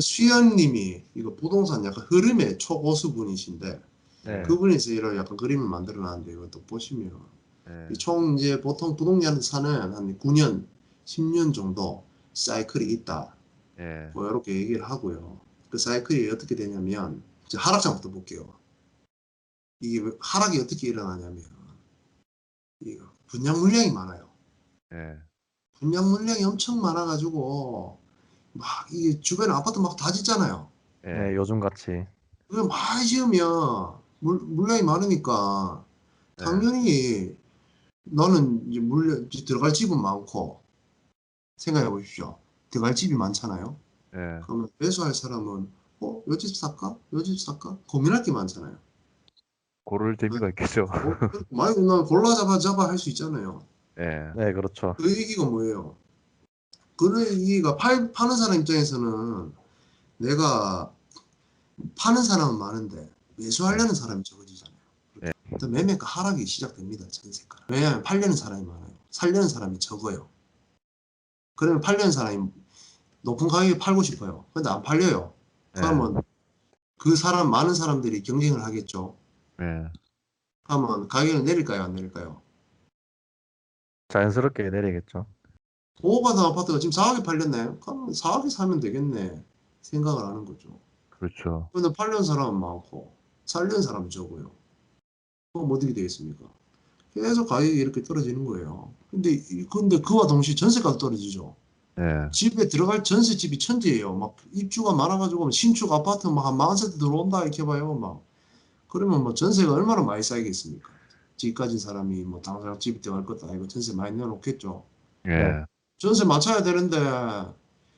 수연님이 이거 부동산 약간 흐름의 초고수 분이신데 네. 그분에서 이런 약간 그림을 만들어 놨는데 이것도 보시면 네. 이총 이제 보통 부동산 사는 한 9년, 10년 정도 사이클이 있다. 예. 뭐 이렇게 얘기를 하고요. 그 사이클이 어떻게 되냐면 이제 하락장부터 볼게요. 이게 왜- 하락이 어떻게 일어나냐면 분양 물량이 많아요. 예. 분양 물량이 엄청 많아가지고 막 이게 주변에 아파트 막 다 짓잖아요. 예. 네, 요즘 같이. 그걸 많이 지으면 물, 물량이 많으니까 네. 당연히 나는 이제 물량 이제 들어갈 집은 많고 생각해 보십시오. 들어갈 집이 많잖아요. 예. 그러면 매수할 사람은 어? 요 집 살까? 요 집 살까? 고민할 게 많잖아요. 고를 재미가 있겠죠. 어, 많이 난 골라 잡아 잡아 할 수 있잖아요. 예. 네, 그렇죠. 그 얘기가 뭐예요? 그 얘기가 팔, 파는 사람 입장에서는 내가 파는 사람은 많은데 매수하려는 사람이 적어지잖아요. 네. 또 매매가 하락이 시작됩니다. 전세가. 왜냐하면 팔려는 사람이 많아요. 살려는 사람이 적어요. 그러면 팔려는 사람이 높은 가격에 팔고 싶어요. 근데 안 팔려요. 예. 그러면 그 사람 많은 사람들이 경쟁을 하겠죠. 예. 그러면 가격을 내릴까요? 안 내릴까요? 자연스럽게 내리겠죠. 5억 받은 아파트가 지금 4억에 팔렸네. 그러면 4억에 사면 되겠네. 생각을 하는 거죠. 그렇죠. 근데 팔려는 사람은 많고 살려는 사람은 적어요. 그럼 어떻게 되겠습니까? 계속 가격이 이렇게 떨어지는 거예요. 근데 이- 근데 그와 동시에 전세가도 떨어지죠. 예. 집에 들어갈 전세집이 천지예요. 막 입주가 많아가지고 신축 아파트 막한 만 세대 들어온다 이렇게 봐요. 막 그러면 뭐 전세가 얼마나 많이 쌓이겠습니까? 집 가진 사람이 뭐 당장 집이 들어갈 것도 아니고 전세 많이 내놓겠죠. 예. 전세 맞춰야 되는데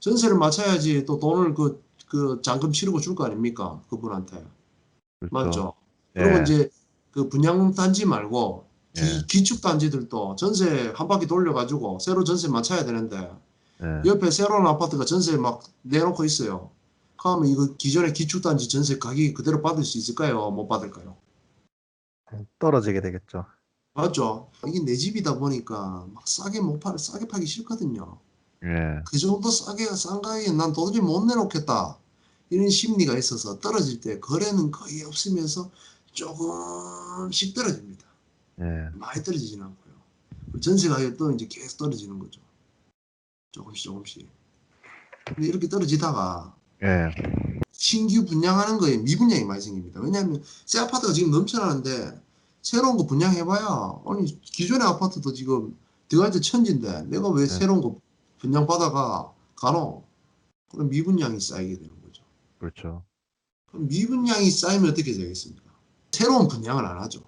전세를 맞춰야지 또 돈을 그, 그 잔금 치르고 줄 거 아닙니까? 그분한테. 그렇죠. 맞죠? 예. 그리고 이제 그 분양 단지 말고 기, 예. 기축 단지들도 전세 한 바퀴 돌려가지고 새로 전세 맞춰야 되는데 예. 옆에 새로운 아파트가 전세 막 내놓고 있어요. 그러면 이거 기존의 기축 단지 전세 가격이 그대로 받을 수 있을까요? 못 받을까요? 떨어지게 되겠죠. 맞죠? 이게 내 집이다 보니까 막 싸게 못 팔, 싸게 팔기 싫거든요. 예. 그 정도 싸게 싼 가격에 난 도저히 못 내놓겠다. 이런 심리가 있어서 떨어질 때 거래는 거의 없으면서 조금씩 떨어집니다. 예. 많이 떨어지진 않고요. 그 전세 가격이 또 이제 계속 떨어지는 거죠. 조금씩 조금씩. 근데 이렇게 떨어지다가 예. 신규 분양하는 거에 미분양이 많이 생깁니다. 왜냐하면 새 아파트가 지금 넘쳐나는데 새로운 거 분양해봐야 아니 기존의 아파트도 지금 들어갈 때 천진데 내가 왜 네. 새로운 거 분양 받아가 가노? 그럼 미분양이 쌓이게 되는 거죠. 그렇죠. 그럼 미분양이 쌓이면 어떻게 되겠습니까? 새로운 분양을 안 하죠.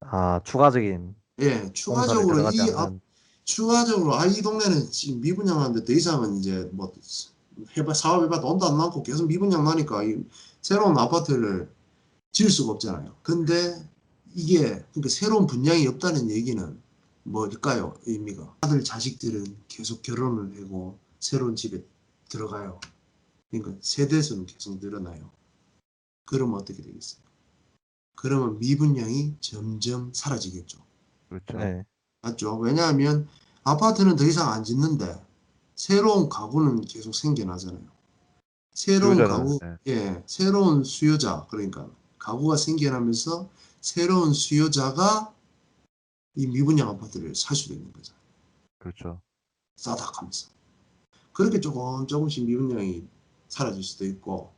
아, 추가적인 예, 추가적으로 이 앞, 않는 추가적으로 아 이 동네는 지금 미분양하는데 더 이상은 이제 뭐 해봐 사업해봐 돈도 안 남고 계속 미분양 나니까 이 새로운 아파트를 지을 수가 없잖아요. 근데 이게 그러니까 새로운 분양이 없다는 얘기는 뭘까요? 의미가 아들 자식들은 계속 결혼을 하고 새로운 집에 들어가요. 그러니까 세대수는 계속 늘어나요. 그러면 어떻게 되겠습니까? 그러면 미분양이 점점 사라지겠죠. 그렇죠. 네. 맞죠? 왜냐하면 아파트는 더 이상 안 짓는데 새로운 가구는 계속 생겨나잖아요. 새로운 수요자는, 가구, 예, 새로운 수요자 그러니까 가구가 생겨나면서 새로운 수요자가 이 미분양 아파트를 살 수도 있는 거죠. 그렇죠. 싸다 하면서 그렇게 조금 조금씩 미분양이 사라질 수도 있고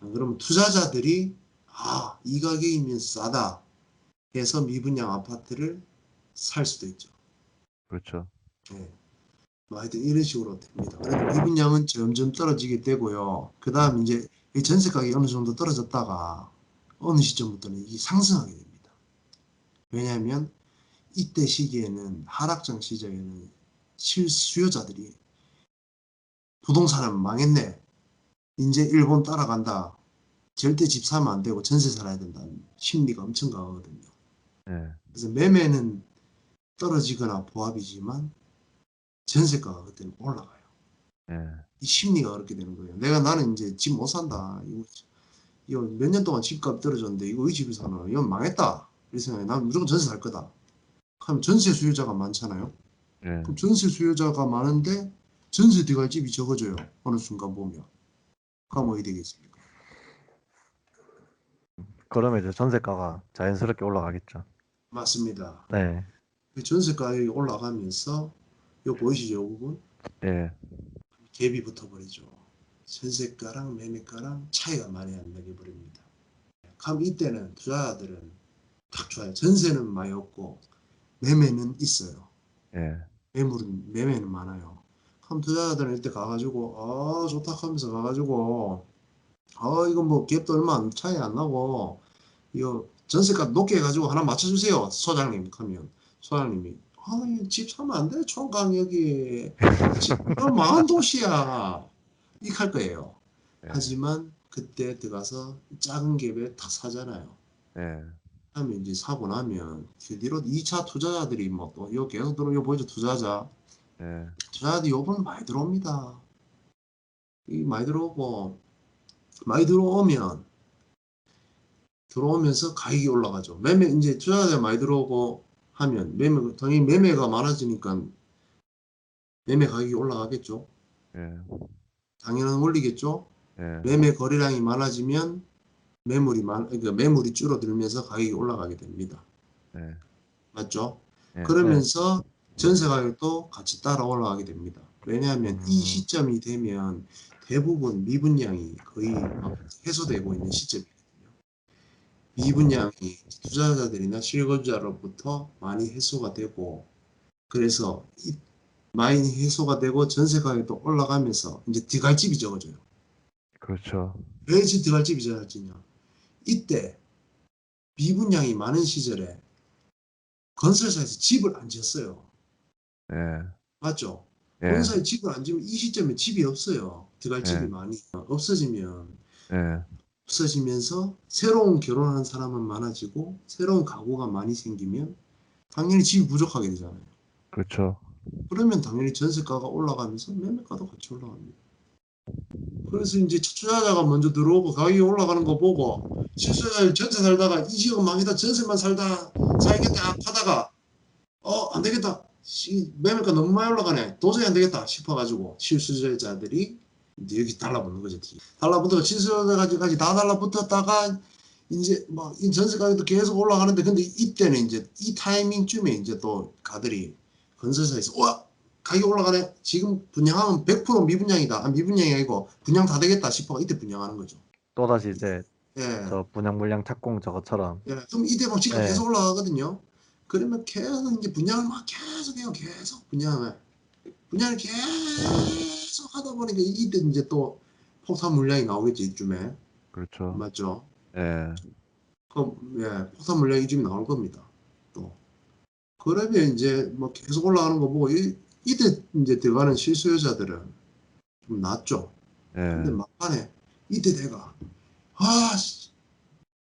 아, 그러면 투자자들이 아 이 가격이면 싸다 해서 미분양 아파트를 살 수도 있죠. 그렇죠. 예. 뭐 하여튼 이런 식으로 됩니다. 그래도 미분양은 점점 떨어지게 되고요. 그 다음 이제 이 전세 가격이 어느 정도 떨어졌다가 어느 시점부터는 이게 상승하게 됩니다. 왜냐하면 이때 시기에는 하락장 시절에는 실수요자들이 부동산은 망했네. 이제 일본 따라간다. 절대 집 사면 안 되고 전세 살아야 된다는 심리가 엄청 강하거든요. 예. 그래서 매매는 떨어지거나 보합이지만 전세가가 그때는 올라가요. 예. 이 심리가 그렇게 되는 거예요. 내가 나는 이제 집 못 산다. 이거, 이거 몇 년 동안 집값 떨어졌는데 이거 이 집에 사는 이건 망했다. 이 생각에 난 무조건 전세 살 거다. 그럼 전세 수요자가 많잖아요. 예. 그럼 전세 수요자가 많은데 전세 들어갈 집이 적어져요. 어느 순간 보면. 그럼 어디 되겠습니까? 그러면 이제 전세가가 자연스럽게 올라가겠죠. 맞습니다. 네. 그 전세 가격이 올라가면서 요 보이시죠? 요 부분? 예. 갭이 붙어버리죠. 전세가랑 매매가랑 차이가 많이 안 나게 버립니다. 그럼 이때는 투자자들은 딱 좋아요. 전세는 많이 없고 매매는 있어요. 예. 매물은 매매는 많아요. 그럼 투자자들은 이때 가가지고 아 좋다 하면서 가가지고 아 이거 뭐 갭도 얼마 안 차이 안 나고 이거 전세가 높게 해가지고 하나 맞춰주세요 소장님 하면 소장님이 아집 사면 안 돼 총각 여기 집 망한 도시야 이렇게 할 거예요. 예. 하지만 그때 들어가서 작은 갭에 탁 사잖아요. 예. 하면 이제 사고 나면 그 뒤로 2차 투자자들이 뭐또 이거 계속 들어 이거 보이죠 투자자 예. 투자자들이 요번 많이 들어옵니다. 이 많이 들어오고 많이 들어오면 들어오면서 가격이 올라가죠. 매매 이제 투자자 많이 들어오고 하면 매매 당연히 매매가 많아지니까 매매 가격이 올라가겠죠. 예. 당연한 원리겠죠. 예. 매매 거래량이 많아지면 매물이 많 그러니까 매물이 줄어들면서 가격이 올라가게 됩니다. 예. 맞죠? 예. 그러면서 전세 가격도 같이 따라 올라가게 됩니다. 왜냐하면 이 음. 시점이 되면 대부분 미분양이 거의 막 해소되고 있는 시점이거든요. 미분양이 투자자들이나 실거주자로부터 많이 해소가 되고 그래서 이 많이 해소가 되고 전세 가격도 올라가면서 이제 들어갈집이 적어져요. 그렇죠. 왜집 들어갈집이 적어지냐? 이때 미분양이 많은 시절에 건설사에서 집을 안 지었어요. 예. 맞죠? 예. 본사에 집을 안 지면 이 시점에 집이 없어요. 들어갈 집이 네. 많이 없어지면 예. 없어지면서 새로운 결혼하는 사람은 많아지고 새로운 가구가 많이 생기면 당연히 집이 부족하게 되잖아요. 그렇죠. 그러면 당연히 전세가가 올라가면서 매매가도 같이 올라갑니다. 그래서 이제 투자자가 먼저 들어오고 가격이 올라가는 거 보고 실수자 전세 살다가 이 지역 망이다 전세만 살다 살겠다 하다가 어 안 되겠다 씨, 매매가 너무 많이 올라가네 도저히 안 되겠다 싶어가지고 실수자들이 이제 여기 달라붙는 거죠. 달라붙어 실수자까지 다 달라붙었다가 이제 막이 전세 가격도 계속 올라가는데 근데 이때는 이제 이 타이밍쯤에 이제 또 가들이 건설사에서 와 가격 올라가네. 지금 분양하면 100% 미분양이다. 아, 미분양이 아니고 분양 다 되겠다. 싶어 이때 분양하는 거죠. 또다시 이제 예, 저 분양 물량 착공 저것처럼. 예. 그럼 이때 막 지금 네. 계속 올라가거든요. 그러면 계속 이제 분양을 막 계속 해요. 계속 분양을. 분양을 계속 하다 보니까 이때 이제 또 폭탄 물량이 나오겠지 이쯤에. 그렇죠. 맞죠? 예. 그럼 예, 폭탄 물량이 이쯤에 나올 겁니다. 또 그러면 이제 뭐 계속 올라가는 거 보고 이, 이때 이제 들어가는 실수요자들은 좀 낫죠. 근데 예. 막판에 이때 내가 아 씨,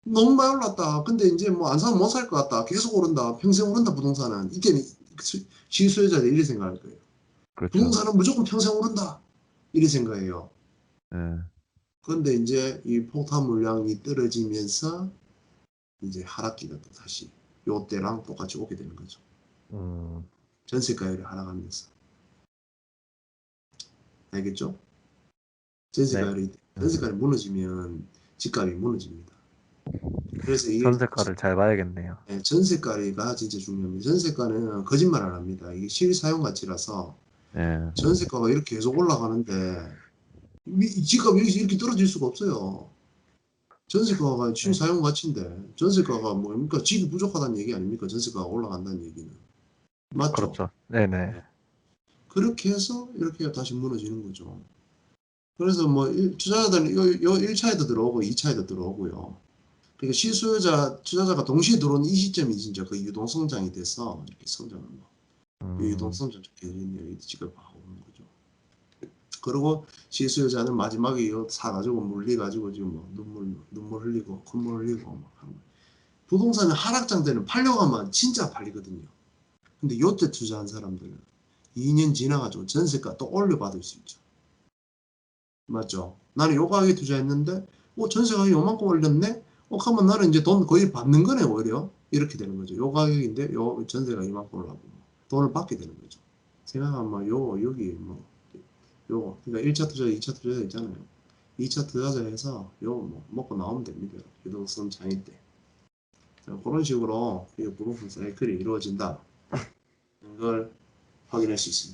너무 많이 올랐다. 근데 이제 뭐 안 사면 못 살 것 같다. 계속 오른다. 평생 오른다 부동산은 이때는 수- 실수요자들이 이렇게 생각할 거예요. 그렇죠. 부동산은 무조건 평생 오른다. 이렇게 생각해요. 예. 그런데 이제 이 폭탄 물량이 떨어지면서 이제 하락기가 또 다시 요때랑 똑같이 오게 되는 거죠. 음, 전세가율이 하락하면서. 알겠죠? 전세가율이 전세가율이 무너지면 집값이 무너집니다. 그래서 이게 전세가를 잘 봐야겠네요. 네, 전세가가 진짜 중요합니다. 전세가는 거짓말 안 합니다. 이게 실사용 가치라서 예. 전세가가 이렇게 계속 올라가는데 미- 집값이 여기서 이렇게 떨어질 수가 없어요. 전세가가 실사용 가치인데 전세가가 뭡니까? 집이 부족하다는 얘기 아닙니까? 전세가가 올라간다는 얘기는. 맞죠? 그렇죠. 네네. 그렇게 해서 이렇게 다시 무너지는 거죠. 그래서 뭐 일- 투자자들은 요, 요 1차에도 들어오고 2차에도 들어오고요. 그러니까 실수요자, 투자자가 동시에 들어오는 이 시점이 진짜 그 유동 성장이 돼서 이렇게 성장하는 거. 음, 유동 성장 계획이 지금 하고 있는 거죠. 그리고 실수요자는 마지막에 이거 사가지고 물리가지고 지금 뭐 눈물 눈물 흘리고 콧물 흘리고 막 거예요. 부동산은 하락장 때는 팔려고 하면 진짜 팔리거든요. 근데 요때 투자한 사람들은 2년 지나가지고 전세가 또 올려받을 수 있죠. 맞죠? 나는 요 가격에 투자했는데 어 전세 가격이 요만큼 올렸네? 어 그러면 나는 이제 돈 거의 받는 거네 오히려 이렇게 되는 거죠. 요 가격인데 요 전세가 이만큼 올라고 돈을 받게 되는 거죠. 생각하면 요 여기 뭐 요 그러니까 1차 투자, 2차 투자 있잖아요. 2차 투자자에서 요거 뭐 먹고 나오면 됩니다. 유동성 장애 때. 자, 그런 식으로 이 부동산 사이클이 이루어진다. 이걸 확인할 수 있습니다.